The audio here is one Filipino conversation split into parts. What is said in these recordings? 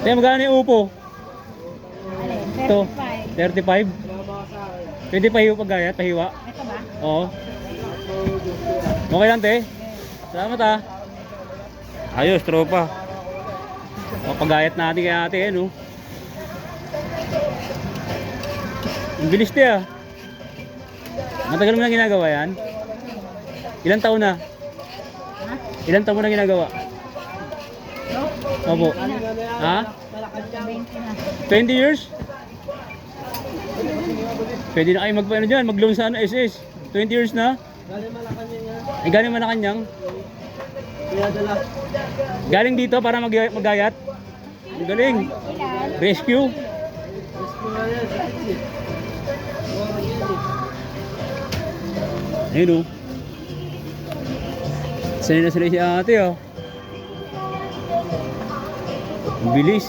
Kaya magkano yung upo? Alin? Ito. 35. 35? Pwede pahiwa pag gayat, pahiwa? Ito ba? Oo. Okay lang, te. Salamat ah. Ayos, tropa. O, pagayat natin kay ate, eh, no? Ang bilis, te, ah. Matagal mo na ginagawa yan? Ilang taon na? Ha? Ilang taon mo na ginagawa? Opo. Ha? 20 na. 20 years? Pwede na kayo magpaano dyan, mag-loan sa ano, SS. 20 years na? Eh, galing Malacanang. Galing dito para mag magayat. Ang galing. Rescue. Ayun o. Sanay na sanay si ate oh. Bilis.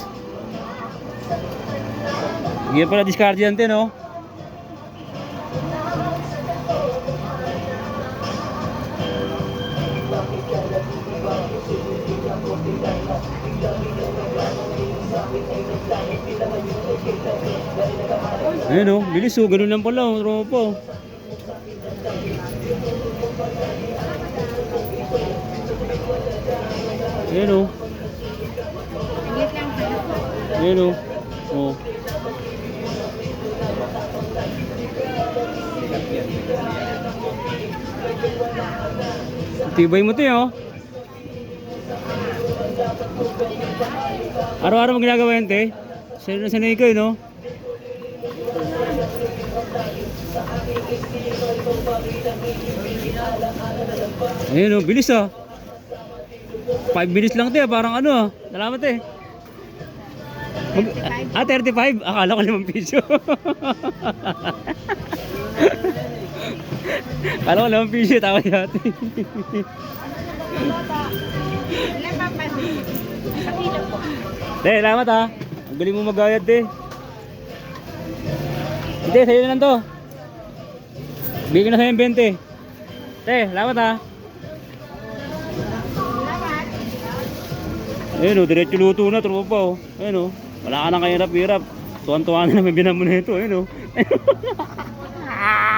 Hindi pala discard yan tin oh. Ayun oh, bilis oh, ganun lang pala oh, tropa. Ayun lang ha. ayun oh. Oh. Tibay mo to eh, oh. Araw-araw mo ginagawa yan, te. Sanay na sanay eh, no? Ayun, oh, bilis, oh. 5 minutes lang, te. ah. Parang ano, ah. Salamat, eh. Mag, ah, 35? Akala ko 5 piso. Akala ko 5 piso, tawa po. Te, salamat ha. Ang galing mo magayad, te. Hindi, sa'yo na lang to. Bigyan na sa'yo yung 20. Te, salamat ha. Ayun o, diretso luto na, tropa o. Oh. Ayun o, wala ka nang kahirap-hirap. Tuwan-tuwan na may binamon na ito, ayun o. Ah!